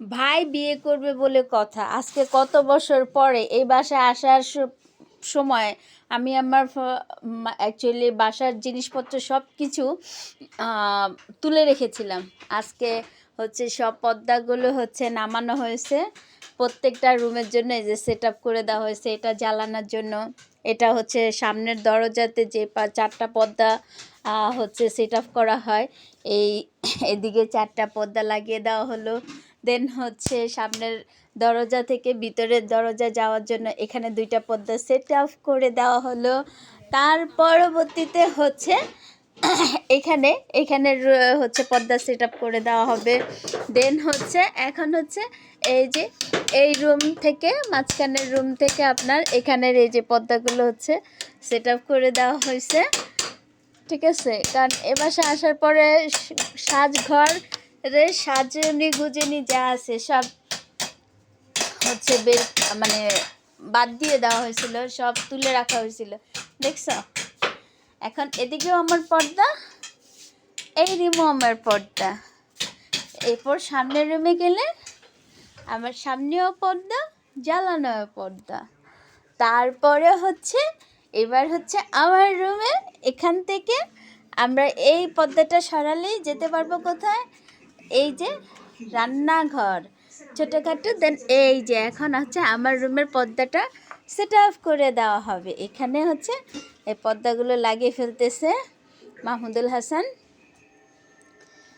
ভাই বিয়ে করবে বলে কথা। আজকে কত বছর পরে এই বাসায় আসার সময় আমি আমার অ্যাকচুয়ালি বাসার জিনিসপত্র সব কিছু তুলে রেখেছিলাম। আজকে হচ্ছে সব পর্দাগুলো হচ্ছে নামানো হয়েছে। প্রত্যেকটা রুমের জন্য এই যে সেট করে দেওয়া হয়েছে, এটা জ্বালানোর জন্য। এটা হচ্ছে সামনের দরজাতে যে চারটা পর্দা হচ্ছে সেট করা হয়, এই এদিকে চারটা পর্দা লাগিয়ে দেওয়া হলো। দেন হচ্ছে সামনের দরজা থেকে ভিতরের দরজা যাওয়ার জন্য এখানে দুইটা পর্দা সেট আপ করে দেওয়া হলো। তার পরবর্তীতে হচ্ছে এখানে এখানে হচ্ছে পর্দা সেট আপ করে দেওয়া হবে। দেন হচ্ছে, এখন হচ্ছে এই যে, এই রুম থেকে, মাঝখানের রুম থেকে আপনার এখানের এই যে পর্দাগুলো হচ্ছে সেট আপ করে দেওয়া হয়েছে। ঠিক আছে? কারণ এ বাসা আসার পরে সাজঘর রে সাজনি গুজনি যা আছে সব হচ্ছে বের মানে বাদ দিয়ে দেওয়া হয়েছিল, সব তুলে রাখা হয়েছিল। দেখছ? এখন এদিকেও আমার পর্দা, এই রুমও আমার পর্দা। এরপর সামনের রুমে গেলে আমার সামনেও পর্দা জ্বালানো পর্দা। তারপরে হচ্ছে, এবার হচ্ছে আমার রুমে এখান থেকে আমরা এই পর্দাটা সরালেই যেতে পারব কোথায়? এই যে রান্নাঘর ছোটোখাটো দেন এই যে এখন হচ্ছে আমার রুমের পর্দাটা সেট আপ করে দেওয়া হবে। এখানে হচ্ছে এই পর্দাগুলো লাগিয়ে ফেলতেছে মাহমুদুল হাসান।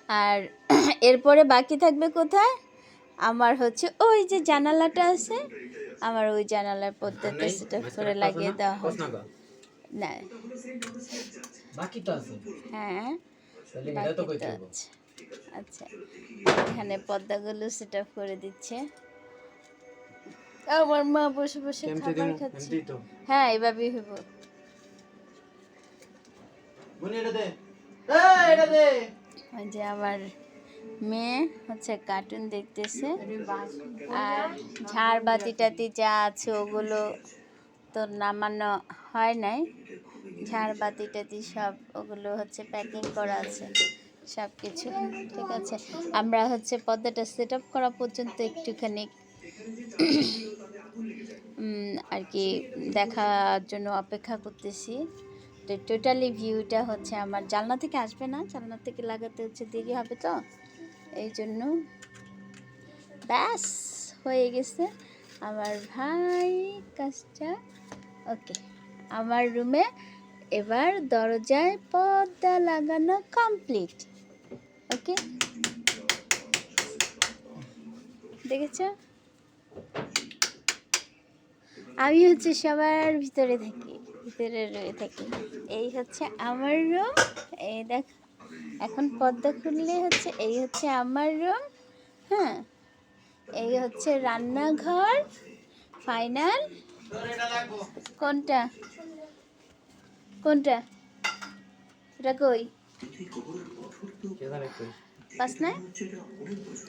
আর এরপরে বাকি থাকবে কোথায়? আমার হচ্ছে ওই যে জানালাটা আছে আমার ওই জানালার পর্দাতে সেট আপ করে লাগিয়ে দেওয়া হবে। না। হ্যাঁ। বাকি তো আছে। আচ্ছা এখানে পর্দাগুলো সেট আপ করে দিচ্ছে। আমার মা বসে বসে খাবার খাচ্ছে। হ্যাঁ এভাবেই হইব। ওই যে আমার মেয়ে হচ্ছে কার্টুন দেখতেছে। আর ঝাড় বাতি টাতি যা আছে ওগুলো তো নামানো হয় নাই। ঝাড় বাতি টাতি সব ওগুলো হচ্ছে প্যাকিং করা আছে। সব কিছু ঠিক আছে। আমরা হচ্ছে পর্দাটা সেট আপ করা পর্যন্ত একটুখানি আর কি দেখার জন্য অপেক্ষা করতেছি। তো টোটালি ভিউটা হচ্ছে আমার জানলা থেকে আসবে না, জানলা থেকে লাগাতে হচ্ছে দেরি হবে তো, এই জন্য ব্যাস, হয়ে গেছে। আমার ভাই কাজটা ওকে আমার রুমে এবার দরজায় পর্দা লাগানো কমপ্লিট ওকে? দেখেছ? আমি হচ্ছে সবার ভিতরে থাকি, ভিতরে রয়ে থাকি। এই হচ্ছে আমার রুম এই দেখ, এখন পদ্মা খুললে হচ্ছে, এই হচ্ছে আমার রুম হ্যাঁ? এই হচ্ছে রান্নাঘর ফাইনাল কোনটা? কোনটা? এটা কই? পাস না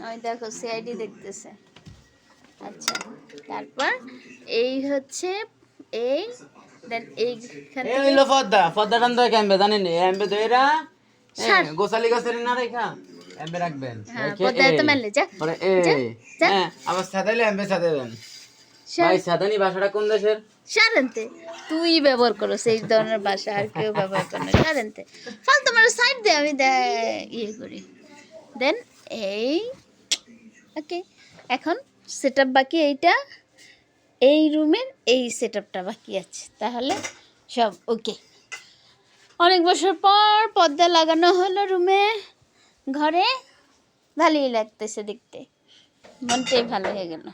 ওই দেখো সিআইডি দেখতেছে। আচ্ছা তারপর এই হচ্ছে এই দেন এইখান এই টান জানেন এমবে দইরা ছাড়। গোসালি গাছের না রেখা এমবে রাখবেন। হ্যাঁ, তো। যা, এই। হ্যাঁ আবার সাদাইলে এমবে ভাই সাদানি ভাষাটা কোন দেশের? সারেনতে। তুই ব্যবহার করো সেই ধরনের ভাষা আর কেউ ব্যবহার করে না সারেনতে। ফাল তোমার সাইড দে আমি ইয়ে করি। দেন এই ওকে এখন সেট বাকি এইটা। এই রুমের এই সেট বাকি আছে। তাহলে সব ওকে অনেক বছর পর পর্দা লাগানো হলো রুমে ঘরে ভালোই লাগতেছে দেখতে। মনটাই ভালো হয়ে গেল।